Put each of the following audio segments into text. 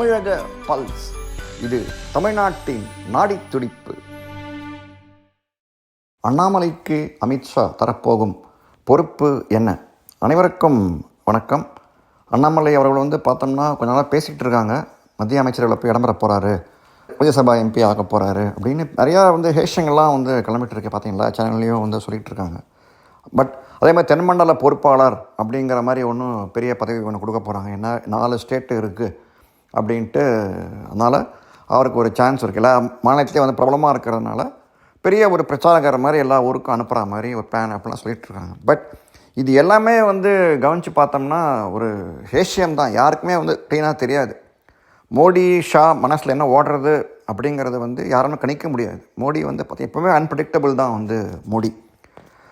தமிழக பல்ஸ். இது தமிழ்நாட்டின் நாடி துடிப்பு. அண்ணாமலைக்கு அமித்ஷா தரப்போகும் பொறுப்பு என்ன? அனைவருக்கும் வணக்கம். அண்ணாமலை அவர்கள் வந்து பார்த்தோம்னா கொஞ்ச நாளாக பேசிகிட்டு இருக்காங்க. மத்திய அமைச்சர்களை போய் இடம்பெற போகிறாரு ராஜ்யசபா எம்பி ஆக போகிறாரு அப்படின்னு நிறையா வந்து ஹேஷங்கள்லாம் வந்து கிளம்பிட்டு இருக்கு பார்த்தீங்களா? சேனல்லையும் வந்து சொல்லிகிட்டு இருக்காங்க. பட் அதே மாதிரி தென்மண்டல பொறுப்பாளர் அப்படிங்கிற மாதிரி ஒன்றும் பெரிய பதவி ஒன்று கொடுக்க போகிறாங்க என்ன நாலு ஸ்டேட்டு இருக்குது அப்படின்ட்டு அதனால் அவருக்கு ஒரு சான்ஸ் இருக்குது எல்லா மாநிலத்திலே வந்து பிரபலமாக இருக்கிறதுனால பெரிய ஒரு பிரச்சாரக்காரர் மாதிரி எல்லா ஊருக்கும் அனுப்புகிற மாதிரி ஒரு பிளான் அப்படிலாம் சொல்லிகிட்ருக்காங்க பட் இது எல்லாமே வந்து கவனித்து பார்த்தோம்னா ஒரு ஹேஷியம் தான். யாருக்குமே வந்து க்ளீனாக தெரியாது. மோடி ஷா மனசில் என்ன ஓடுறது அப்படிங்கிறது வந்து யாரும் கணிக்க முடியாது. மோடி வந்து பார்த்தி எப்போவுமே அன்பிரடிக்டபிள் தான் வந்து மோடி.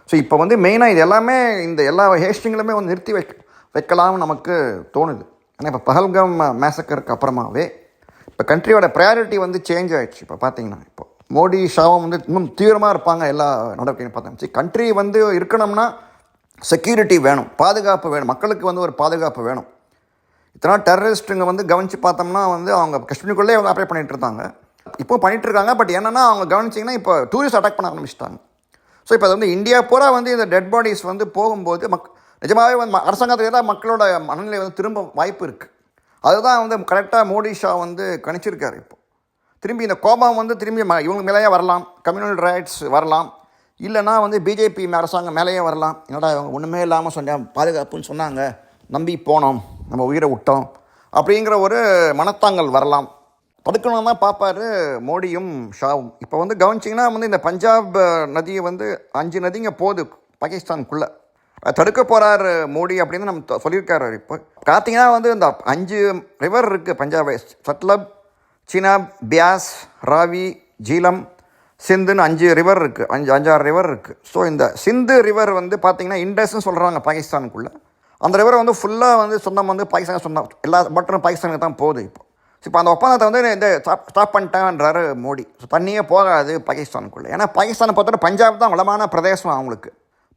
ஸோ இப்போ வந்து மெயினாக இது எல்லாமே இந்த எல்லா ஹேஷியங்களுமே வந்து நிறுத்தி வைக்க வைக்கலாம்னு நமக்கு தோணுது. ஆனால் இப்போ பஹல்காம் மேசக்கருக்கு அப்புறமாவே இப்போ கண்ட்ரியோட ப்ரையாரிட்டி வந்து சேஞ்ச் ஆகிடுச்சு இப்போ பார்த்தீங்கன்னா இப்போ மோடி ஷாவும் வந்து இன்னும் தீவிரமாக இருப்பாங்க எல்லா நடவடிக்கையும் பார்த்தோம் சரி கண்ட்ரி வந்து இருக்கணும்னா செக்யூரிட்டி வேணும் பாதுகாப்பு வேணும் மக்களுக்கு வந்து ஒரு பாதுகாப்பு வேணும். இத்தனை டெரரிஸ்ட்டுங்க வந்து கவனித்து பார்த்தோம்னா வந்து அவங்க காஷ்மீருக்குள்ளே அவங்க ஆப்ரேட் பண்ணிகிட்டு இருந்தாங்க. இப்போ பண்ணிகிட்டு இருக்காங்க பட் என்னென்னா அவங்க கவனிச்சிங்கன்னா இப்போ டூரிஸ்ட் அட்டாக் பண்ண ஆரம்பிச்சிட்டாங்க. ஸோ இப்போ அது வந்து இந்தியா பூரா வந்து இந்த டெட் பாடிஸ் வந்து போகும்போது மக் நிஜமாகவே வந்து ம- அரசாங்கத்துக்கு தான் மக்களோட மனநிலை வந்து திரும்ப வாய்ப்பு இருக்குது அதுதான் வந்து கரெக்டாக மோடி ஷா வந்து கணிச்சிருக்காரு இப்போ. திரும்பி இந்த கோபம் வந்து திரும்பி ம இவங்க மேலேயே வரலாம் கம்யூனல் ரைட்ஸ் வரலாம் இல்லைனா வந்து பிஜேபி அரசாங்கம் மேலேயே வரலாம். என்னடா இவங்க ஒன்றுமே இல்லாமல் சொன்ன பாதுகாப்புன்னு சொன்னாங்க நம்பி போனோம் நம்ம உயிரை விட்டோம் அப்படிங்கிற ஒரு மனத்தாங்கல் வரலாம். தடுக்கணும் தான் பார்ப்பாரு மோடியும் ஷாவும். இப்போ வந்து கவனிச்சிங்கன்னா வந்து இந்த பஞ்சாப் நதியை வந்து அஞ்சு நதிங்க போகுது பாகிஸ்தானுக்குள்ளே. தடுக்க போகிறார் மோடி அப்படின்னு நம்ம சொல்லியிருக்காரு இப்போ. பார்த்தீங்கன்னா வந்து இந்த அஞ்சு ரிவர் இருக்குது பஞ்சாப். சட்லப் சீனாப் பியாஸ் ராவி ஜீலம் சிந்துன்னு அஞ்சு ரிவர் இருக்குது அஞ்சு அஞ்சாறு ரிவர் இருக்குது ஸோ இந்த சிந்து ரிவர் வந்து பார்த்திங்கன்னா இண்டஸ்ன்னு சொல்கிறாங்க பாகிஸ்தானுக்குள்ளே. அந்த ரிவரை வந்து ஃபுல்லாக வந்து சொந்தம் வந்து பாகிஸ்தான் சொந்தம். எல்லா மட்டும் பாகிஸ்தானுக்கு தான் போகுது இப்போ. இப்போ அந்த ஒப்பந்தத்தை வந்து இந்த ஸ்டாப் ஸ்டாப் பண்ணிட்டான்றாரு மோடி. ஸோ தண்ணியே போகாது பாகிஸ்தானுக்குள்ளே. ஏன்னா பாகிஸ்தானை பொறுத்தவரை பஞ்சாப் தான் வளமான பிரதேசம் அவங்களுக்கு.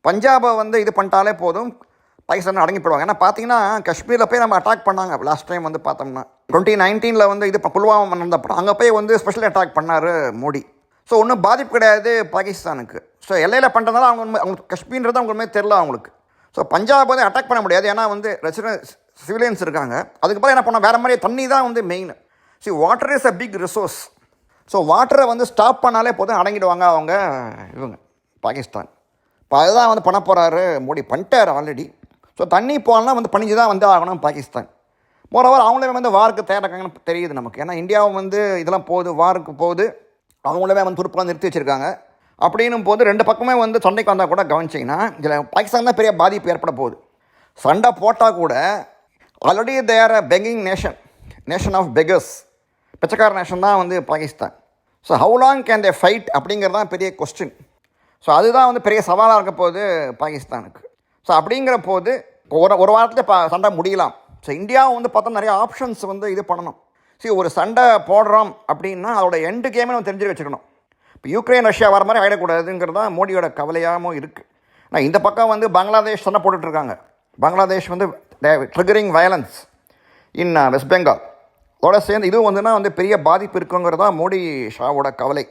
பஞ்சாபை வந்து இது பண்ணிட்டாலே போதும். பாகிஸ்தான் அடங்கி போயிடுவாங்க ஏன்னா பார்த்தீங்கன்னா காஷ்மீரில் போய் நம்ம அட்டாக் பண்ணாங்க. லாஸ்ட் டைம் வந்து பார்த்தோம்னா. டுவெண்ட்டி நைன்டீனில் வந்து இது புல்வாமா நடந்தப்போ அங்கே போய் வந்து ஸ்பெஷல் அட்டாக் பண்ணார் மோடி. ஸோ ஒன்றும் பாதிப்பு கிடையாது பாகிஸ்தானுக்கு. ஸோ எல்லையில் பண்ணுறதுனால அவங்க உண்மை- அவங்க காஷ்மீர்ன்றது அவங்களுமே தெரில அவங்களுக்கு. ஸோ பஞ்சாப் வந்து அட்டாக் பண்ண முடியாது. ஏன்னா வந்து ரெசிடென்ஸ் சிவிலியன்ஸ் இருக்காங்க. அதுக்கப்புறம் என்ன பண்ணோம்? வேறு மாதிரி தண்ணி தான் வந்து main C water is a big resource so வாட்டரை வந்து ஸ்டாப் பண்ணாலே போதும். அடங்கிடுவாங்க அவங்க இவங்க பாகிஸ்தான். இப்போ அதுதான் வந்து பண்ண போகிறாரு மோடி பண்ணிட்டார் ஆல்ரெடி ஸோ தண்ணி போகலாம் வந்து பணிஞ்சு தான் வந்து ஆகணும் பாகிஸ்தான். மோரோவர் அவங்களே வந்து வாருக்கு தயாராக்காங்கன்னு தெரியுது நமக்கு. ஏன்னா இந்தியாவும் வந்து இதெல்லாம் போகுது வாருக்கு போகுது. அவங்களே வந்து துருப்பெல்லாம் நிறுத்தி வச்சுருக்காங்க. அப்படின்னும் போது ரெண்டு பக்கமே வந்து சண்டைக்கு வந்தால் கூட கவனிச்சிங்கன்னா இதில் பாகிஸ்தான் தான் பெரிய பாதிப்பு ஏற்பட போகுது. சண்டை போட்டால் கூட ஆல்ரெடி தேர் அ பெங்கிங் நேஷன் நேஷன் ஆஃப் பெகர்ஸ் பிச்சைக்கார நேஷன் தான் வந்து Pakistan. So how long can they fight அப்படிங்கிறது தான் பெரிய கொஸ்டின் ஸோ அதுதான் வந்து பெரிய சவாலாக இருக்க போகுது பாகிஸ்தானுக்கு. ஸோ அப்படிங்கிற போது ஒரு ஒரு வாரத்தில் பா சண்டை முடியலாம். ஸோ இந்தியாவும் வந்து பார்த்தா நிறைய ஆப்ஷன்ஸ் வந்து இது பண்ணணும். சரி ஒரு சண்டை போடுறோம் அப்படின்னா அதோட எண்டு கேமே நம்ம தெரிஞ்சு வச்சுக்கணும். இப்போ யூக்ரைன் ரஷ்யா வர மாதிரி ஆகிடக்கூடாதுங்கிறது தான் மோடியோட கவலையாகவும் இருக்குது ஆனால் இந்த பக்கம் வந்து பங்களாதேஷ் சண்டை போட்டுட்ருக்காங்க பங்களாதேஷ் வந்து triggering violence in West Bengal அதோட சேர்ந்து இதுவும் வந்துன்னா வந்து பெரிய பாதிப்பு இருக்குங்கிறது தான் மோடி ஷாவோட கவலை.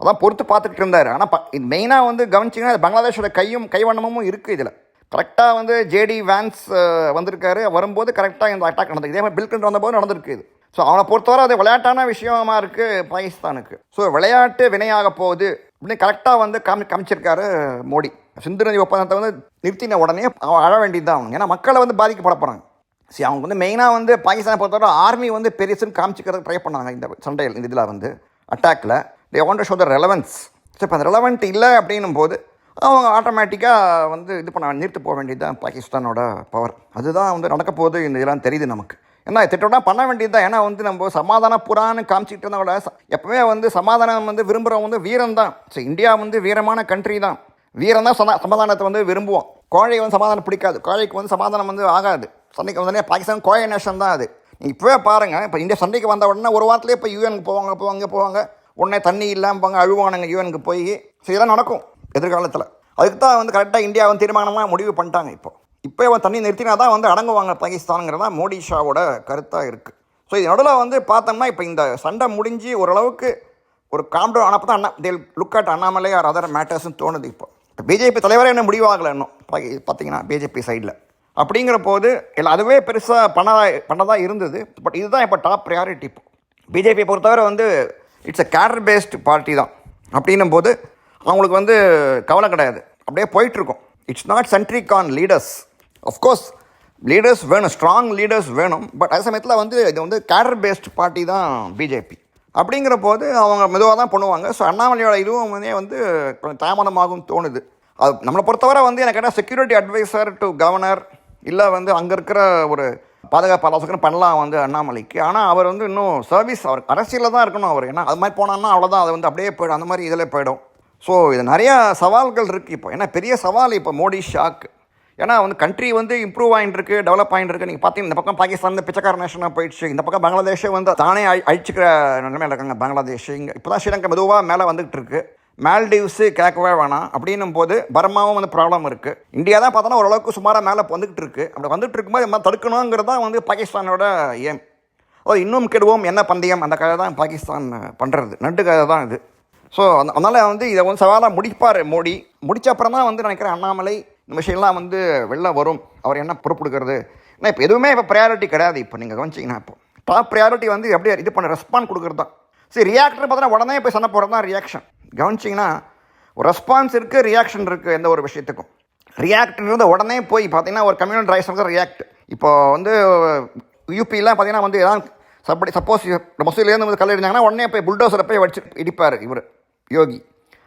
அதான் பொறுத்து பார்த்துக்கிட்டு இருந்தார். ஆனால் ப இது மெயினாக வந்து கவனிச்சிங்கன்னா பங்களாதேஷோட கையும் கைவண்ணமும் இருக்குது இதில். கரெக்டாக வந்து ஜேடி வேன்ஸ் வந்திருக்காரு. வரும்போது கரெக்டாக இந்த அட்டாக் நடந்தது. இதே மாதிரி பில் கிளின்டன் வந்தபோது நடந்திருக்கு இது. ஸோ அவனை பொறுத்தவரை அது விளையாட்டான விஷயமா இருக்குது பாகிஸ்தானுக்கு. ஸோ விளையாட்டு வினையாக போகுது. அப்படின்னு கரெக்டாக வந்து காமி காமிச்சிருக்காரு மோடி. சிந்து நதி ஒப்பந்தத்தை வந்து நிறுத்தின உடனே அவன் அழ வேண்டியது தான் அவங்க ஏன்னா மக்களை வந்து பாதிக்கப்பட போகிறாங்க சரி அவங்க வந்து மெயினாக வந்து பாகிஸ்தானை பொறுத்தவரை ஆர்மி வந்து பெருசுன்னு காமிச்சிக்கிறதுக்கு ட்ரை பண்ணாங்க இந்த சண்டையில் இந்த இதில் வந்து. அட்டாக்ல they want show the relevance so இப்போ அந்த ரெலவெண்ட் இல்லை அப்படின்னும் போது அவங்க ஆட்டோமேட்டிக்காக வந்து இது பண்ண நிறுத்து போக வேண்டியது தான் பாகிஸ்தானோட பவர் அதுதான் வந்து நடக்க போகுது இந்த இதெல்லாம் தெரியுது நமக்கு. ஏன்னா திட்டம்னா பண்ண வேண்டியது தான் ஏன்னா வந்து நம்ம சமாதான புறான்னு காமிச்சிட்டு இருந்தோட எப்பவுமே வந்து சமாதானம் வந்து விரும்புகிறவங்க வந்து வீரம் தான். ஸோ இந்தியா வந்து வீரமான கண்ட்ரி தான். வீரம் தான் சமா சமாதானத்தை வந்து விரும்புவோம் கோழை வந்து சமாதானம் பிடிக்காது. கோழைக்கு வந்து சமாதானம் வந்து ஆகாது. சண்டைக்கு வந்தோடனே பாகிஸ்தான் கோழை நேஷன் தான் அது. நீங்கள் இப்போவே பாருங்கள் இப்போ இந்தியா சண்டைக்கு வந்த உடனே ஒரு வாரத்துலேயே இப்போ யூஎனுக்கு போவாங்க போவாங்க போவாங்க. உடனே தண்ணி இல்லாமல் போவாங்க அழுவானுங்க யூஎனுக்கு போய். ஸோ இதெல்லாம் நடக்கும் எதிர்காலத்தில். அதுக்கு தான் வந்து கரெக்டாக இந்தியா வந்து தீர்மானமாக முடிவு பண்ணிட்டாங்க இப்போ. இப்போ அவன் தண்ணி நிறுத்தினா தான் வந்து அடங்குவாங்க பாகிஸ்தானுங்கிறதா மோடி ஷாவோட கருத்தாக இருக்குது ஸோ இது நடுவில் வந்து பார்த்தோம்னா இப்போ இந்த சண்டை முடிஞ்சு ஓரளவுக்கு ஒரு காம்டோ ஆனப்போ தான் அண்ணா they'll look at Annamalai or other மேட்டர்ஸ்னு தோணுது இப்போ. பிஜேபி தலைவரே என்ன முடிவாகலை இன்னும் பார்த்தீங்கன்னா பிஜேபி சைடில் அப்படிங்கிற போது இல்லை அதுவே பெருசாக பண்ணதா பண்ணதாக இருந்தது. பட் இதுதான் இப்போ டாப் ப்ரையாரிட்டி இப்போ. பிஜேபியை பொறுத்தவரை வந்து it's a cadre based party தான். அப்படின்னும் போது அவங்களுக்கு வந்து கவலை கிடையாது. அப்படியே போயிட்டுருக்கும். It's not centric on leaders of course leaders வேணும். ஸ்ட்ராங் லீடர்ஸ் வேணும். பட் அதே சமயத்தில் வந்து இது வந்து கேடர் பேஸ்ட் பார்ட்டி தான் பிஜேபி அப்படிங்கிற போது அவங்க மெதுவாக தான் பண்ணுவாங்க. ஸோ அண்ணாமலையோட இதுவும் வந்து வந்து கொஞ்சம் தாமதமாகவும் தோணுது. அது நம்மளை பொறுத்தவரை வந்து எனக்கு என்ன செக்யூரிட்டி அட்வைசர் டு கவர்னர் இல்லை வந்து அங்கே இருக்கிற ஒரு பாதுகாப்பு ஆலோசகர் பண்ணலாம் வந்து அண்ணாமலைக்கு. ஆனால் அவர் வந்து இன்னும் சர்வீஸ் அவர் அரசியலில் தான் இருக்கணும் அவர். ஏன்னா அது மாதிரி போனான்னா அவ்வளோதான் அது வந்து அப்படியே போயிடும். அந்த மாதிரி இதில் போயிடும். ஸோ இது நிறையா சவால்கள் இருக்குது இப்போ. ஏன்னா பெரிய சவால் இப்போ மோடி ஷாக் ஏன்னா வந்து கண்ட்ரி வந்து இம்ப்ரூவ் ஆகிட்டு இருக்கு டெவலப் ஆகிட்டு இருக்கு. நீங்கள் பார்த்தீங்கன்னா இந்த பக்கம் பாகிஸ்தான் பிச்சைக்கார நேஷனாக போயிடுச்சு. இந்த பக்கம் பங்களாதேஷே வந்து தானே அழி- நிலைமையில் இருக்காங்க பங்களாதேஷ். இங்கே இப்போ தான் ஸ்ரீலங்கா மெதுவாக மேலே வந்துகிட்டு இருக்குது மால்டீவ்ஸு கேட்கவே வேணாம். அப்படின்னும் போது பர்மாவும் வந்து ப்ராப்ளம் இருக்குது இந்தியா தான் பார்த்தோன்னா ஓரளவுக்கு சுமாராக மேலே வந்துக்கிட்டு இருக்குது அப்படி வந்துட்டு இருக்கும்போது நம்ம தடுக்கணுங்கிறது தான் வந்து பாகிஸ்தானோட ஏம் ஓ இன்னும் கெடுவோம் என்ன பந்தயம்? அந்த கதை தான் பாகிஸ்தான் பண்ணுறது நண்டு கதை தான் இது. ஸோ அந்த அதனால் வந்து இதை வந்து சவாலாக முடிப்பார் மோடி. முடித்த அப்புறம் தான் வந்து நினைக்கிறேன் அண்ணாமலை இந்த விஷயம்லாம் வந்து வெளில வரும். அவர் என்ன பொறுப்படுக்கிறது ஏன்னா இப்போ எதுவுமே இப்போ ப்ரையாரிட்டி கிடையாது. இப்போ நீங்கள் கவனிச்சிங்கன்னா இப்போ டாப் ப்ரையாரிட்டி வந்து எப்படி இது பண்ண ரெஸ்பாண்ட் கொடுக்குறது தான். சரி ரியாக்டர் பார்த்தோன்னா உடனே போய் சண்டை போடுறது தான் ரியாக்ஷன் கவனிச்சிங்கன்னா ரெஸ்பான்ஸ் இருக்குது ரியாக்ஷன் இருக்குது எந்த ஒரு விஷயத்துக்கும். ரியாக்ட்ன்றது உடனே போய் பார்த்தீங்கன்னா ஒரு கம்யூனல் ரைஸ் வந்து ரியாக்ட் இப்போ வந்து யூபிலாம் பார்த்தீங்கன்னா வந்து எதாவது சப்படி சப்போஸ் மசூலேருந்து வந்து கல் எடுத்தாங்கன்னா உடனே போய் புல்டோசரை போய் வச்சு இடிப்பார் இவர் யோகி.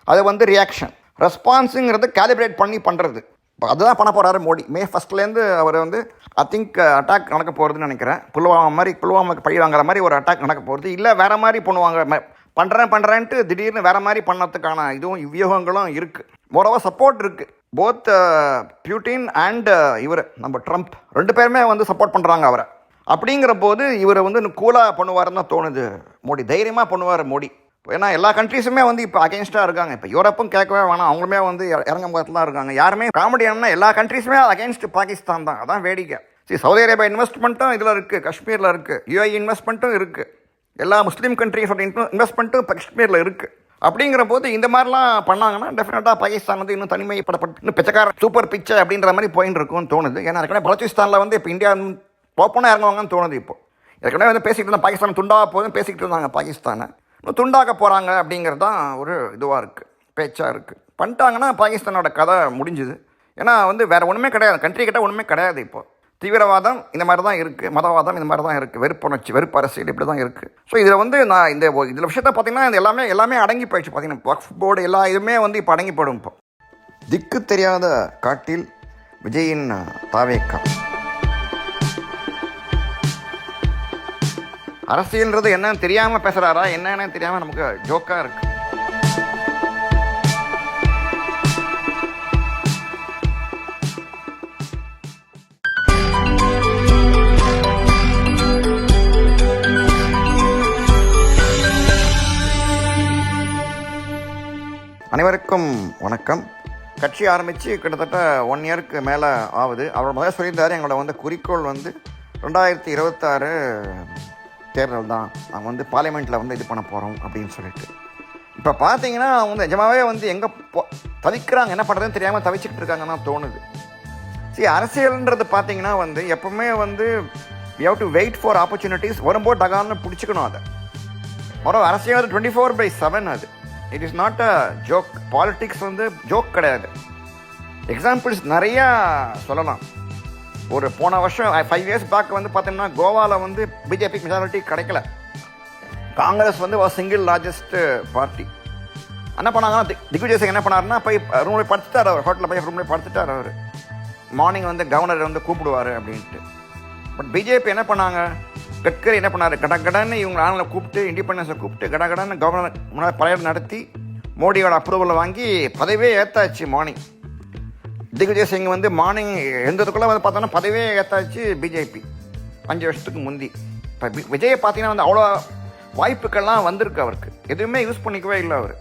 அது வந்து ரியாக்ஷன் ரெஸ்பான்ஸுங்கிறது கேலிப்ரேட் பண்ணி பண்ணுறது இப்போ அதுதான் பண்ண போகிறாரு மோடி. மே ஃபஸ்ட்லேருந்து அவர் வந்து ஐ திங்க் அட்டாக் நடக்க போகிறதுன்னு நினைக்கிறேன். புல்வாமா மாதிரி புல்வாமாக்கு பழி வாங்குற மாதிரி ஒரு அட்டாக் நடக்க போகிறது இல்லை வேறு மாதிரி பண்ணுவாங்க. பண்ணுறேன் பண்ணுறேன்ட்டு திடீர்னு வேறு மாதிரி பண்ணதுக்கான இதுவும் வியூகங்களும் இருக்குது மோரோவா சப்போர்ட் இருக்குது போத் பியூட்டின் அண்ட் இவர் நம்ம ட்ரம்ப் ரெண்டு பேருமே வந்து சப்போர்ட் பண்ணுறாங்க அவரை. அப்படிங்கிற போது இவரை வந்து கூலாக பண்ணுவாருன்னு தான் தோணுது மோடி. தைரியமாக பண்ணுவார் மோடி. ஏன்னா எல்லா கண்ட்ரீஸுமே வந்து இப்போ அகேன்ஸ்டாக இருக்காங்க. இப்போ யூரோப்பும் கேட்கவே வேணாம். அவங்களுமே வந்து இறங்கும் இறங்கும் தான் இருக்காங்க. யாருமே காமெடியானா எல்லா கண்ட்ரீஸுமே அகேன்ஸ்ட் பாகிஸ்தான் தான். அதான் வேடிக்கை. சரி சவுதி அரேபியா இன்வெஸ்ட்மெண்ட்டும் இதில் இருக்குது காஷ்மீரில் இருக்குது யூஐ இன்வெஸ்ட்மெண்ட்டும் இருக்குது எல்லா முஸ்லீம் கண்ட்ரீஸோட இன்வெஸ்ட்மெண்ட்டும் காஷ்மீரில் இருக்குது அப்படிங்கிற போது இந்த மாதிரிலாம் பண்ணாங்கன்னா டெஃபினட்டாக பாகிஸ்தான் வந்து இன்னும் தனிமைப்படப்பட்டு இன்னும் பிச்சைக்கார சூப்பர் பிச்சை அப்படின்ற மாதிரி போயின்னு இருக்கும்னு தோணுது. ஏன்னா ஏற்கனவே பலோச்சிஸ்தானில் வந்து இப்போ இந்தியா ஓப்பனாக இறங்குவாங்கன்னு தோணுது இப்போ. ஏற்கனவே வந்து பேசிக்கிட்டு இருந்தாங்க பாகிஸ்தான் துண்டாக போதும் பேசிக்கிட்டு இருந்தாங்க பாகிஸ்தானை. துண்டாக்க போகிறாங்க அப்படிங்கிறது தான் ஒரு இதுவாக இருக்குது பேச்சாக இருக்குது பண்ணிட்டாங்கன்னா பாகிஸ்தானோட கதை முடிஞ்சுது. ஏன்னா வந்து வேறு ஒன்றுமே கிடையாது கண்ட்ரி கிட்ட ஒன்றுமே கிடையாது இப்போ. தீவிரவாதம் இந்த மாதிரி தான் இருக்குது மதவாதம் இந்த மாதிரி தான் இருக்குது வெறுப்புணர்ச்சி வெறுப்பு அரசியல் இப்படி தான் இருக்குது ஸோ இதில் வந்து நான் இந்த இதில் விஷயத்த பார்த்தீங்கன்னா இது எல்லாமே எல்லாமே அடங்கி போயிடுச்சு. பார்த்தீங்கன்னா வக்ஃப் போர்டு எல்லா இதுவுமே வந்து இப்போ அடங்கி போயிடும் இப்போ. திக்கு தெரியாத காட்டில் விஜயின் தாவேக்கா. அரசியல்ன்றது என்னன்னு தெரியாமல் பேசுகிறாரா என்னன்னு தெரியாமல் நமக்கு ஜோக்காக இருக்குது அனைவருக்கும் வணக்கம். கட்சி ஆரம்பித்து கிட்டத்தட்ட ஒன் இயருக்கு மேலே ஆகுது. அவர் முதல்ல சொல்லியிருந்தார் எங்களோட வந்து குறிக்கோள் வந்து ரெண்டாயிரத்தி இருபத்தாறு தேர்தல் தான் நாங்கள் வந்து பார்லிமெண்ட்டில் வந்து இது பண்ண போகிறோம் அப்படின்னு சொல்லிட்டு. இப்போ பார்த்தீங்கன்னா அவங்க வந்து நிஜமாவே வந்து எங்கே போ தவிக்கிறாங்க என்ன பண்ணுறதுன்னு தெரியாமல் தவிச்சிக்கிட்டு இருக்காங்கன்னா தோணுது. சரி அரசியல்ன்றது பார்த்தீங்கன்னா வந்து எப்பவுமே வந்து we have to wait for opportunities வரும்போது டகான்னு பிடிச்சிக்கணும் அதை. மொரம் அரசியல் வந்து டுவெண்ட்டி ஃபோர் பை செவன் அது. It is not a joke politics வந்து ஜோக் கிடையாது. எக்ஸாம்பிள்ஸ் நிறையா சொல்லலாம். ஒரு போன வருஷம் ஃபைவ் இயர்ஸ் பேக் வந்து பார்த்தோம்னா கோவாவில் வந்து பிஜேபி மெஜாரிட்டி கிடைக்கல. காங்கிரஸ் வந்து சிங்கிள் லார்ஜஸ்ட் பார்ட்டி என்ன பண்ணாங்கன்னா திக்விஜய் சிங் என்ன பண்ணாருன்னா போய் ரூமில் படுத்துட்டார் அவர். ஹோட்டலில் போய் ரூமில் படுத்துட்டார் அவர். மார்னிங் வந்து கவர்னர் வந்து கூப்பிடுவார் அப்படின்ட்டு. பட் பிஜேபி என்ன பண்ணாங்க? கட்கரி என்ன பண்ணார்? கடகடன்னு இவங்க ஆளுங்களை கூப்பிட்டு இண்டிபெண்டன்ஸை கூப்பிட்டு கடகடன்னு கவர்னர் முன்னாடி பழைய நடத்தி மோடியோட அப்ரூவலை வாங்கி பதவியே ஏற்றாச்சு மார்னிங் திக்விஜய் சிங் வந்து மார்னிங் எழுந்ததுக்குள்ளே வந்து பார்த்தோன்னா பதவியே ஏற்றாச்சு பிஜேபி அஞ்சு வருஷத்துக்கு முந்தி. இப்போ வி- விஜயை பார்த்தீங்கன்னா வந்து அவ்வளோ வாய்ப்புகள்லாம் வந்திருக்கு அவருக்கு. எதுவுமே யூஸ் பண்ணிக்கவே இல்லை அவர்.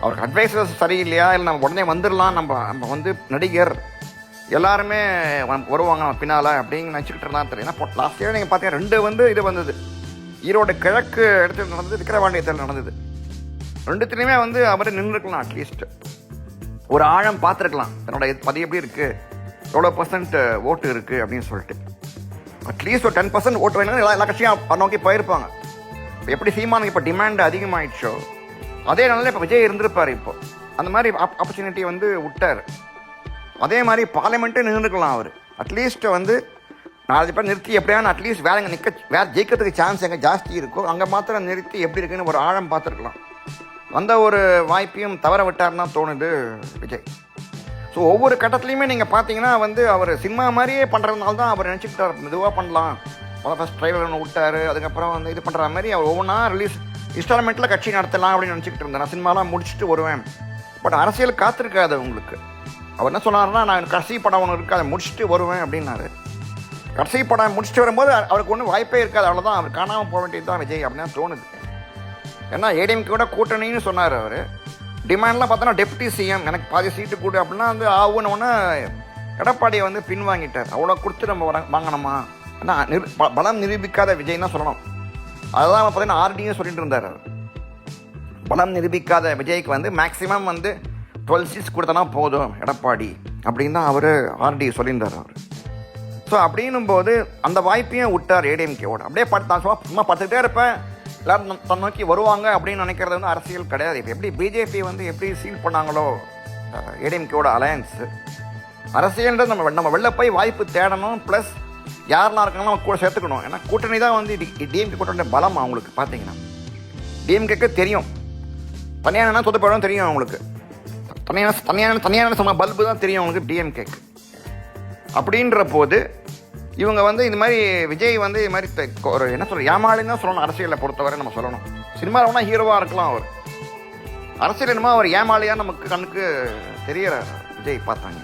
அவருக்கு அட்வைசர்ஸ் சரியில்லையா? இல்லை நம்ம உடனே வந்துடலாம் நம்ம நம்ம வந்து நடிகர். எல்லாருமே வருவாங்க பின்னால் அப்படின்னு நினச்சிக்கிட்டு இருந்தா தெரியும். ஏன்னா லாஸ்ட் இயர் நீங்கள் பார்த்தீங்கன்னா ரெண்டு வந்து இது வந்தது. ஈரோடு கிழக்கு இடத்துல நடந்தது விக்கிரவாண்டியத்தில் நடந்தது. ரெண்டுத்துலேயுமே வந்து அவர் நின்றுருக்கலாம் அட்லீஸ்ட் ஒரு ஆழம் பார்த்துருக்கலாம். தன்னோட இது- பதிவு எப்படி இருக்குது எவ்வளோ பர்சன்ட் ஓட்டு இருக்குது அப்படின்னு சொல்லிட்டு. அட்லீஸ்ட் ஒரு டென் பர்சன்ட் ஓட்டு வேணும் எல்லா எல்லா கட்சியும் நோக்கி போயிருப்பாங்க. இப்போ எப்படி சீமானுக்கு இப்போ டிமாண்ட் அதிகமாயிடுச்சோ அதே நாளில் இப்போ விஜய் இருந்திருப்பார் இப்போ. அந்த மாதிரி ஆப்பர்ச்சுனிட்டி வந்து விட்டார். அதே மாதிரி பார்லிமெண்ட்டே நின்றுக்கலாம் அவர். அட்லீஸ்ட் வந்து நாலு பேர் நிறுத்தி எப்படியான அட்லீஸ்ட் வேற எங்கே நிற்க வேறு ஜெயிக்கிறதுக்கு சான்ஸ் எங்கே ஜாஸ்தி இருக்கோ அங்கே மாத்திரம் நிறுத்தி எப்படி இருக்குன்னு ஒரு ஆழம் பார்த்துருக்கலாம். வந்த ஒரு வாய்ப்பையும் தவற விட்டார்னா தோணுது விஜய். ஸோ ஒவ்வொரு கட்டத்துலையுமே நீங்கள் பார்த்தீங்கன்னா வந்து அவர் சினிமா மாதிரியே பண்ணுறதுனால தான் அவர் நினச்சிக்கிட்டார். மெதுவாக பண்ணலாம். முதல்ல ஃபஸ்ட் ட்ரைலர் ஒன்று விட்டார். அதுக்கப்புறம் வந்து இது பண்ணுற மாதிரி அவர் ஒவ்வொன்றா ரிலீஸ் இன்ஸ்டால்மெண்ட்டில் கட்சி நடத்தலாம் அப்படின்னு நினச்சிக்கிட்டு இருந்தேன். நான் சினிமாலாம் முடிச்சுட்டு வருவேன். பட் அரசியல் காத்திருக்காது உங்களுக்கு. அவர் என்ன சொன்னார்னா நான் கடைசி படம் ஒன்று இருக்குது அதை முடிச்சுட்டு வருவேன் அப்படின்னாரு. கடைசி படம் முடிச்சுட்டு வரும்போது அவருக்கு ஒன்றும் வாய்ப்பே இருக்காது. அவ்வளோதான் அவர் காணாமல் போக வேண்டியது தான் விஜய் அப்படின்னு தான் தோணுது. ஏன்னா ஏடிஎம்கே கூட கூட்டணின்னு சொன்னார் அவர். டிமாண்ட்லாம் பார்த்தோன்னா டெப்டி சிஎம் எனக்கு பாதி சீட்டு கூட அப்படின்னா வந்து ஆகுன்னு எடப்பாடியை வந்து பின்வாங்கிட்டார். அவ்வளோ கொடுத்து நம்ம வர வாங்கணுமா? ஏன்னா நிரு பலம் நிரூபிக்காத விஜய் தான் சொல்லணும். அதுதான் பார்த்தீங்கன்னா ஆர்டியும் சொல்லிட்டு இருந்தார் அவர். பலம் நிரூபிக்காத விஜய்க்கு வந்து மேக்ஸிமம் வந்து டுவெல் சீட்ஸ் கொடுத்தனா போதும் எடப்பாடி அப்படின்னு தான் அவர் ஆர்டி சொல்லியிருந்தார் அவர். ஸோ அப்படின்னும் போது அந்த வாய்ப்பையும் விட்டார் ஏடிஎம்கேவோட அப்படியே பார்த்து நான் சும்மா சும்மா பார்த்துக்கிட்டே இருப்பேன். எல்லாரும் தன் நோக்கி வருவாங்க அப்படின்னு நினைக்கிறது வந்து அரசியல் கிடையாது. இப்போ எப்படி பிஜேபி வந்து எப்படி சீல் பண்ணாங்களோ ஏடிஎம்கேவோட அலையன்ஸு அரசியல்ன்றது நம்ம நம்ம வெளில போய் வாய்ப்பு தேடணும் ப்ளஸ் யாரெல்லாம் இருக்காங்களோ அவங்க கூட சேர்த்துக்கணும். ஏன்னா கூட்டணி தான் வந்து டிஎம்கே கூட்டணி பலம் அவங்களுக்கு பார்த்தீங்கன்னா டிஎம்கேக்கு தெரியும். தனியான சொத்து தெரியும் அவங்களுக்கு. தனியான தனியான தனியான சம பல்பு தான் தெரியும் அவங்களுக்கு டிஎம்கேக்கு அப்படின்ற போது இவங்க வந்து இந்த மாதிரி விஜய் வந்து இது மாதிரி ஒரு என்ன சொல்ற ஏமாளின்னு தான் சொல்லணும் அரசியலை பொறுத்தவரை நம்ம சொல்லணும். சினிமாவில் வேணால் ஹீரோவாக இருக்கலாம் அவர். அரசியல் என்னமோ அவர் ஏமாளியாக நமக்கு கண்ணுக்கு தெரியற விஜய் பார்த்தாங்க.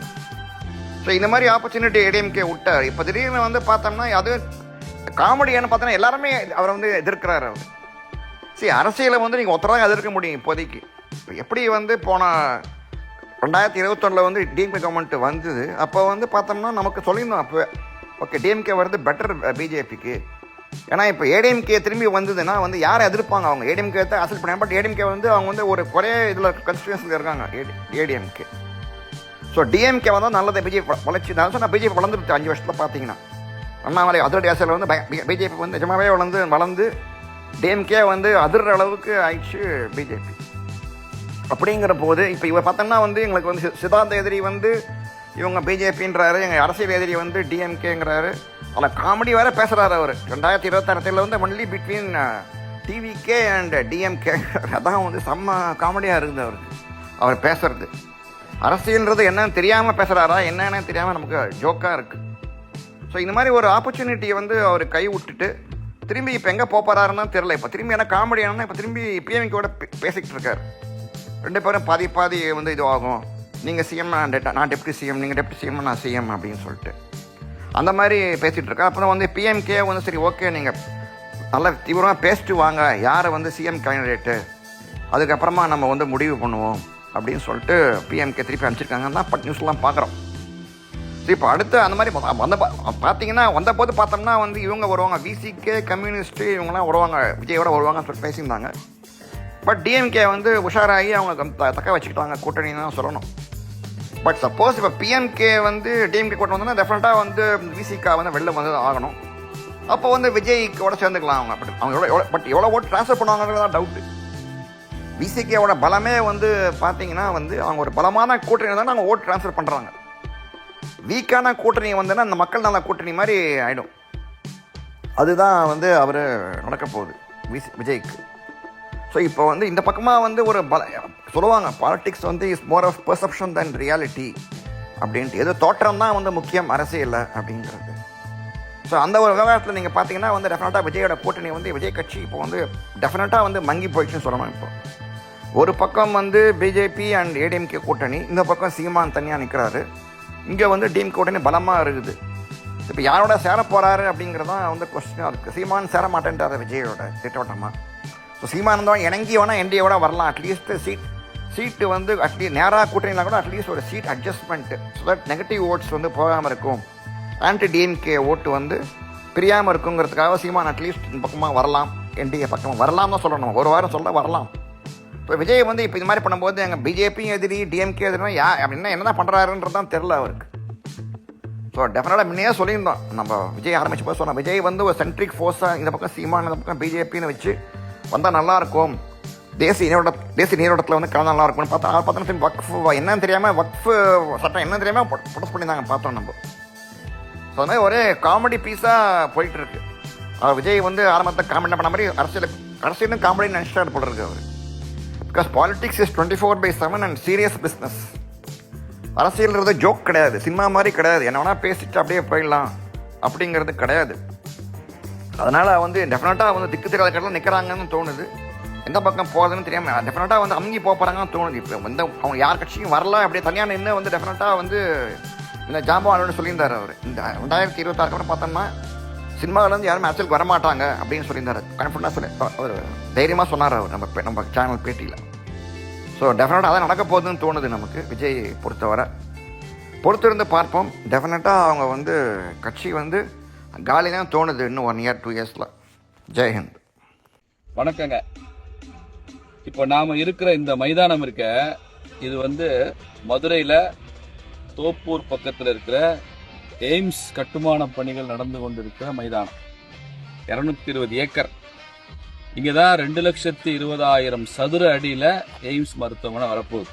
ஸோ இந்த மாதிரி ஆப்பர்ச்சுனிட்டி ஏடிஎம்கே விட்டார். இப்போ திடீர்னு வந்து பார்த்தோம்னா அது காமெடியானு பார்த்தோன்னா எல்லாருமே அவரை வந்து எதிர்க்கிறாரு அவர். சரி அரசியலை வந்து நீங்கள் ஒருத்தராக எதிர்க்க முடியும் இப்போதைக்கு. இப்போ எப்படி வந்து போன ரெண்டாயிரத்தி இருபத்தொன்னில் வந்து டிஎம்கே கவர்மெண்ட் வந்தது. அப்போ வந்து பார்த்தோம்னா நமக்கு சொல்லியிருந்தோம் அப்போ ஓகே டிஎம்கே வருது பெட்டர் பிஜேபிக்கு ஏன்னா இப்போ ஏடிஎம்கே திரும்பி வந்ததுன்னா வந்து யாரை எதிர்ப்பாங்க அவங்க? ஏடிஎம்கே தான் அசல் பண்ணாங்க பட் ஏடிஎம்கே வந்து அவங்க வந்து ஒரு குறைய இதில் கன்ஸ்டியூன்ஸில் இருக்காங்க ஏடிஎம்கே ஸோ டிஎம்கே வந்தால் நல்லது பிஜேபி வளர்ச்சி. தான் நான் பிஜேபி வளர்ந்துருச்சு அஞ்சு வருஷத்தில் பார்த்தீங்கன்னா அண்ணாமலை அதிரடி அரசியல் வந்து பிஜேபி வந்து நிஜமாவே வளர்ந்து வளர்ந்து டிஎம்கே வந்து அதிர்ற அளவுக்கு ஆயிடுச்சு பிஜேபி அப்படிங்கிற போது இப்போ இவ பார்த்தோம்னா வந்து எங்களுக்கு வந்து சிதாந்த சித்தாந்த எதிரி வந்து இவங்க பிஜேபின்றாரு எங்கள் அரசியல் எதிரி வந்து டிஎம்கேங்கிறாரு அதில் காமெடி வேறு பேசுகிறாரு அவர். ரெண்டாயிரத்தி இருபத்தாறத்தில் வந்து only between TVK and DMK அதான் வந்து செம்ம காமெடியாக இருக்குது அவருக்கு. அவர் பேசுறது. அரசியல்ன்றது என்னன்னு தெரியாமல் பேசுகிறாரா என்னன்னு தெரியாமல் நமக்கு ஜோக்காக இருக்குது ஸோ இந்த மாதிரி ஒரு ஆப்பர்ச்சுனிட்டியை வந்து அவர் கை விட்டுட்டு திரும்பி இப்போ எங்கே போகிறாருன்னு தெரில இப்போ திரும்பி என்ன காமெடி என்னன்னா இப்போ திரும்பி பிஎம்கோட பேசிக்கிட்டு இருக்கார். ரெண்டு பேரும் பாதி பாதி வந்து இது ஆகும் நீங்கள் சிஎம் நான் நான் டெப்டி சிஎம் நீங்கள் டெப்டி சிஎம் நான் சிஎம் அப்படின்னு சொல்லிட்டு. அந்த மாதிரி பேசிகிட்டு இருக்கேன் அப்புறம் வந்து பிஎம்கே வந்து சரி ஓகே நீங்கள் நல்லா தீவிரமாக பேசிட்டு வாங்க. யாரை வந்து சிஎம் கேண்டிடேட்டு அதுக்கப்புறமா நம்ம வந்து முடிவு பண்ணுவோம் அப்படின்னு சொல்லிட்டு பிஎம்கே திருப்பி அனுப்பிச்சிருக்காங்க. தான் பட் நியூஸ்லாம் பார்க்குறோம் சரி இப்போ அடுத்து அந்த மாதிரி வந்த பார்த்தீங்கன்னா வந்த போது பார்த்தோம்னா வந்து இவங்க வருவாங்க. விசிகே கம்யூனிஸ்ட்டு இவங்கெல்லாம் வருவாங்க. விஜயோட வருவாங்கன்னு சொல்லிட்டு பேசியிருந்தாங்க. பட் டிஎம்கே வந்து உஷாராகி அவங்க த- தக்க வச்சுக்கிட்டாங்க. கூட்டணின்னு தான் சொல்லணும். பட் சப்போஸ் இப்போ பிஎம்கே வந்து டிஎம்கே கூட்டம் வந்தோன்னா டெஃபினட்டாக வந்து விசிகா வந்து வெளில வந்து ஆகணும். அப்போ வந்து விஜய்க்கோட சேர்ந்துக்கலாம் அவங்க. பட் அவங்க எவ்வளோ எவ்வளோ பட் எவ்வளோ ஓட்டு ட்ரான்ஸ்ஃபர் பண்ணுவாங்கிறது தான் டவுட்டு விசிகேவோட பலமே வந்து பார்த்தீங்கன்னா வந்து அவங்க ஒரு பலமான கூட்டணி தான் அவங்க ஓட்டு ட்ரான்ஸ்ஃபர் பண்ணுறாங்க வீக்கான கூட்டணி வந்ததுன்னா அந்த மக்கள் நல்ல கூட்டணி மாதிரி ஆகிடும் அதுதான் வந்து அவர் நடக்க போகுது. விசி விஜய்க்கு. ஸோ இப்போ வந்து இந்த பக்கமாக வந்து ஒரு பல சொல்லுவாங்க பாலிட்டிக்ஸ் வந்து is more of perception then reality அப்படின்ட்டு. எது தோற்றம் தான் வந்து முக்கியம் அரசியலில் அப்படிங்கிறது ஸோ அந்த ஒரு விவகாரத்தில் நீங்கள் பார்த்தீங்கன்னா வந்து டெஃபினட்டாக விஜயோட கூட்டணி வந்து விஜய் கட்சி இப்போ வந்து டெஃபினட்டாக வந்து மங்கி போயிடுச்சுன்னு சொல்லணும் இப்போ. ஒரு பக்கம் வந்து பிஜேபி அண்ட் ஏடிஎம்கே கூட்டணி இந்த பக்கம் சீமான் தனியாக நிற்கிறாரு இங்கே வந்து டீம் கூட்டணி பலமாக இருக்குது. இப்போ யாரோட சேர போகிறாரு அப்படிங்கிறது தான் வந்து கொஸ்டினாக இருக்குது சீமான் சேர மாட்டேன்றாரு விஜயோட திட்டவட்டமாக ஸோ சீமான் தான் இணங்கி வேணால் என்டிஏவோட வரலாம். அட்லீஸ்ட் சீட் சீட்டு வந்து அட்லீஸ்ட் நேராக கூட்டணினா கூட அட்லீஸ்ட் ஒரு seat adjustment so that negative votes வந்து போகாமல் இருக்கும். ஆன்டி டிஎம்கே ஓட்டு வந்து பிரியாமல் இருக்குங்கிறதுக்காக சீமான் அட்லீஸ்ட் இந்த பக்கமாக வரலாம். என்டிஏ பக்கமாக வரலாம் தான் சொல்லணும். ஒரு வாரம் சொல்ல வரலாம். இப்போ விஜய் வந்து இப்போ இது மாதிரி பண்ணும்போது எங்கள் பிஜேபியும் எதிரி டிஎம்கே எதிரி யா அப்படின்னா என்ன தான் பண்ணுறாருன்றது தான் தெரில அவருக்கு. ஸோ டெஃபினட்டாக முன்னையே சொல்லியிருந்தோம். நம்ம விஜய் ஆரம்பிச்சு போது சொன்னோம். விஜய் வந்து ஒரு சென்ட்ரிக் ஃபோர்ஸாக இந்த பக்கம் சீமான் இந்த பக்கம் பிஜேபின்னு வச்சு வந்தால் நல்லாயிருக்கும் தேசிய நீரோட தேசிய நீரோட்டத்தில் வந்து கலந்து நல்லா இருக்கும்னு பார்த்தா அவர் பார்த்தோன்னா என்னன்னு தெரியாமல் வக்ஃபு சட்டம் என்னன்னு தெரியாமல் ப்ரொடெஸ்ட் பண்ணியிருந்தாங்க பார்த்தோம் நம்ம. ஸோ அது மாதிரி ஒரே காமெடி பீஸாக போயிட்டு இருக்கு அவர் விஜய் வந்து ஆரம்பத்தில் காமெடி பண்ண மாதிரி அரசியல் அரசியலும் காமெடின்னு நினச்சிட்டாரு போல இருக்கு அவர். Because politics is twenty four by seven and serious business அரசியல்ன்றது ஜோக் கிடையாது. சினிமா மாதிரி கிடையாது. என்ன வேணால் பேசிட்டு அப்படியே போயிடலாம். அப்படிங்கிறது கிடையாது. அதனால் வந்து டெஃபினட்டாக வந்து திக்கு தெரியாத கடலில் நிற்கிறாங்கன்னு தோணுது. எந்த பக்கம் போகுதுன்னு தெரியாமல் டெஃபினட்டாக வந்து அமுங்கி போக போகிறாங்கன்னு தோணுது. இப்போ வந்து அவங்க யார் கட்சியும் வரல அப்படியே தனியாக நின்று வந்து டெஃபினட்டாக வந்து இந்த ஜாம்பவான் சொல்லியிருந்தார் அவர். இந்த ரெண்டாயிரத்தி இருபத்தாறுக்கு அப்புறம் பார்த்தோம்னா சினிமாவிலேருந்து யாரும் அரசியலுக்கு வரமாட்டாங்க அப்படின்னு சொல்லியிருந்தார். கான்ஃபிடண்டாக சொல்லி அவர் தைரியமாக சொன்னார் அவர் நம்ம நம்ம சேனல் பேட்டியில். ஸோ டெஃபினட்டாக அதான் நடக்க போகுதுன்னு தோணுது நமக்கு விஜய் பொறுத்தவரை. பொறுத்திருந்து பார்ப்போம். டெஃபினட்டாக அவங்க வந்து கட்சி வந்து காலி தான் தோணுது இன்னும் ஒன் இயர் டூ இயர்ஸில் ஜெயஹிந்த் வணக்கங்க. இப்போ நாம் இருக்கிற இந்த மைதானம் இருக்க இது வந்து மதுரையில் தோப்பூர் பக்கத்தில் இருக்கிற எய்ம்ஸ் கட்டுமான பணிகள் நடந்து கொண்டிருக்கிற மைதானம். இரநூத்தி இருபது ஏக்கர். இங்கே தான் ரெண்டு லட்சத்தி இருபதாயிரம் சதுர அடியில் எய்ம்ஸ் மருத்துவமனை வரப்போகுது.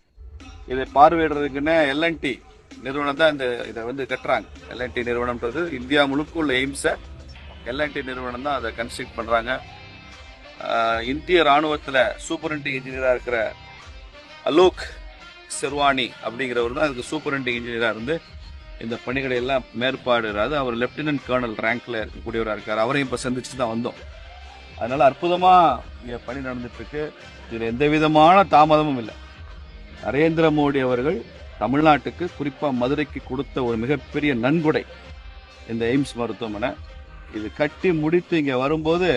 இதை பார்வையிடுறதுக்குன்னு எல்என்டி நிறுவனம் தான் இந்த இதை வந்து கட்டுறாங்க. எல்என்டி நிறுவனம்ன்றது இந்தியா முழுக்க உள்ள எய்ம்ஸை எல்என்டி நிறுவனம் தான் அதை கன்ஸ்ட்ரக்ட் பண்ணுறாங்க இந்திய ராணுவத்தில் சூப்பரண்டி இன்ஜினியராக இருக்கிற அலோக் செர்வானி அப்படிங்கிறவர் தான் அதுக்கு சூப்பரண்டி இன்ஜினியராக இருந்து இந்த பணிகளை எல்லாம் மேற்பாடுறாரு அவர் லெப்டினன்ட் கர்னல் ரேங்க்ல இருக்கக்கூடியவராக இருக்கார். அவரையும் இப்போ சந்திச்சு தான் வந்தோம். அதனால அற்புதமாக இங்கே பணி நடந்துட்டு இருக்கு. இதில் எந்த விதமான தாமதமும் இல்லை. நரேந்திர மோடி அவர்கள் தமிழ்நாட்டுக்கு குறிப்பாக மதுரைக்கு கொடுத்த ஒரு மிகப்பெரிய நன்கொடை இந்த எய்ம்ஸ் மருத்துவமனை. இது கட்டி முடித்து இங்கே வரும்போது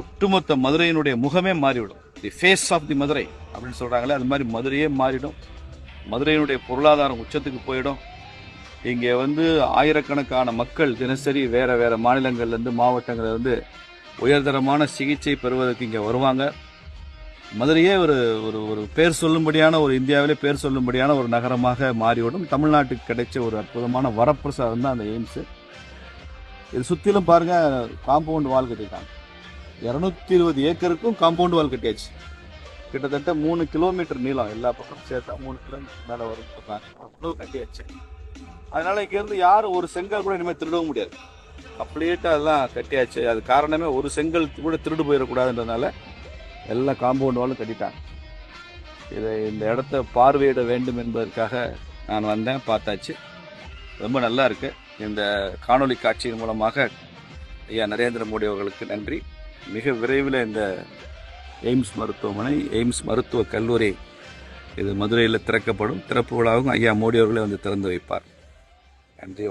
ஒட்டுமொத்த மதுரையினுடைய முகமே மாறிவிடும். The face of the Madurai அப்படின்னு சொல்கிறாங்களே அது மாதிரி மதுரையே மாறிடும். மதுரையினுடைய பொருளாதாரம் உச்சத்துக்கு போயிடும். இங்கே வந்து ஆயிரக்கணக்கான மக்கள் தினசரி வேறு வேறு மாநிலங்கள்லேருந்து மாவட்டங்கள்லேருந்து உயர்தரமான சிகிச்சை பெறுவதற்கு இங்கே வருவாங்க. மதுரையே ஒரு ஒரு ஒரு பேர் சொல்லும்படியான ஒரு இந்தியாவிலே பேர் சொல்லும்படியான ஒரு நகரமாக மாறிவிடும். தமிழ்நாட்டுக்கு கிடைச்ச ஒரு அற்புதமான வரப்பிரசாதம் தான் அந்த எய்ம்ஸு. இது சுற்றிலும் பாருங்கள் காம்பவுண்ட் வால் கட்டிட்டாங்க இரநூத்தி இருபது ஏக்கருக்கும் காம்பவுண்ட் வால் கட்டியாச்சு. கிட்டத்தட்ட மூணு கிலோமீட்டர் நீளம் எல்லா பக்கம் சேர்த்தா மூணு கிலோமீட்டர் மேலே வரும். கட்டியாச்சு. அதனால் இங்கேருந்து யாரும் ஒரு செங்கல் கூட இனிமேல் திருடவும் முடியாது. கம்ப்ளீட்டாக அதெல்லாம் கட்டியாச்சு. அது காரணமே ஒரு செங்கல் கூட திருடு போயிடக்கூடாதுன்றதுனால எல்லாம் காம்பவுண்ட் வாலும் கட்டிட்டாங்க. இதை இந்த இடத்த பார்வையிட வேண்டும் என்பதற்காக நான் வந்தேன் பார்த்தாச்சு. ரொம்ப நல்லா இருக்குது இந்த காணொளி காட்சியின் மூலமாக ஐயா நரேந்திர மோடி அவர்களுக்கு நன்றி. மிக விரைவில் இந்த எய்ம்ஸ் மருத்துவமனை எய்ம்ஸ் மருத்துவக் கல்லூரி இது மதுரையில் திறக்கப்படும். திறப்பு விழாவும் ஐயா மோடி அவர்களே வந்து திறந்து வைப்பார். நன்றி